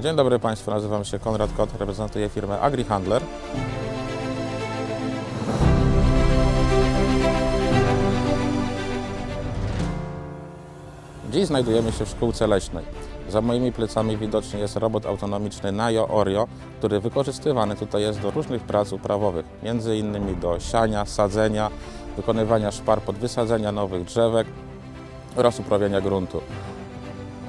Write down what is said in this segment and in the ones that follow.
Dzień dobry Państwu, nazywam się Konrad Kot, reprezentuję firmę AgriHandler. Dziś znajdujemy się w szkółce leśnej. Za moimi plecami widoczny jest robot autonomiczny Najo Oreo, który wykorzystywany tutaj jest do różnych prac uprawowych, między innymi do siania, sadzenia, wykonywania szpar pod wysadzenia nowych drzewek oraz uprawiania gruntu.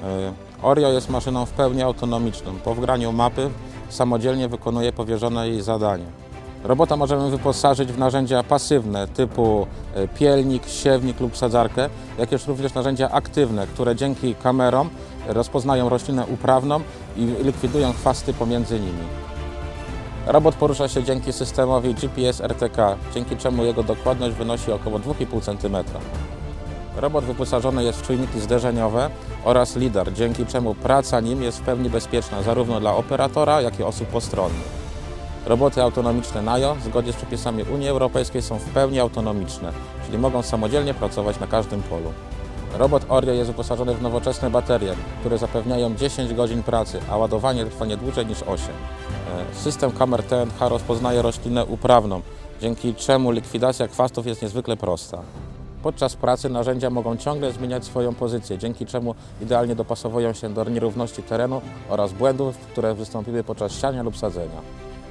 E, Oreo jest maszyną w pełni autonomiczną. Po wgraniu mapy samodzielnie wykonuje powierzone jej zadanie. Robota możemy wyposażyć w narzędzia pasywne typu e, pielnik, siewnik lub sadzarkę, jak również narzędzia aktywne, które dzięki kamerom rozpoznają roślinę uprawną i likwidują chwasty pomiędzy nimi. Robot porusza się dzięki systemowi GPS RTK, dzięki czemu jego dokładność wynosi około 2,5 cm. Robot wyposażony jest w czujniki zderzeniowe oraz lidar, dzięki czemu praca nim jest w pełni bezpieczna zarówno dla operatora, jak i osób postronnych. Roboty autonomiczne NAJO zgodnie z przepisami Unii Europejskiej są w pełni autonomiczne, czyli mogą samodzielnie pracować na każdym polu. Robot Oreo jest wyposażony w nowoczesne baterie, które zapewniają 10 godzin pracy, a ładowanie trwa nie dłużej niż 8. E, System kamer TNH rozpoznaje roślinę uprawną, dzięki czemu likwidacja chwastów jest niezwykle prosta. Podczas pracy narzędzia mogą ciągle zmieniać swoją pozycję, dzięki czemu idealnie dopasowują się do nierówności terenu oraz błędów, które wystąpiły podczas siania lub sadzenia.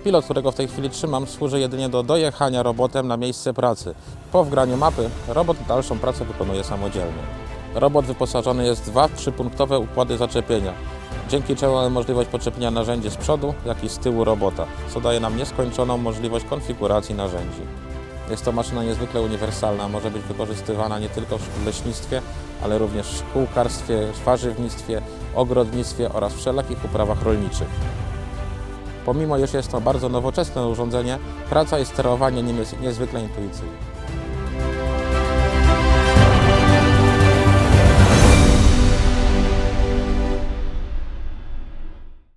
Pilot, którego w tej chwili trzymam, służy jedynie do dojechania robotem na miejsce pracy. Po wgraniu mapy robot dalszą pracę wykonuje samodzielnie. Robot wyposażony jest w dwa trzypunktowe układy zaczepienia, dzięki czemu mamy możliwość podczepienia narzędzi z przodu, jak i z tyłu robota, co daje nam nieskończoną możliwość konfiguracji narzędzi. Jest to maszyna niezwykle uniwersalna, może być wykorzystywana nie tylko w leśnictwie, ale również w szkółkarstwie, warzywnictwie, ogrodnictwie oraz wszelakich uprawach rolniczych. Pomimo, iż jest to bardzo nowoczesne urządzenie, praca i sterowanie nim jest niezwykle intuicyjne.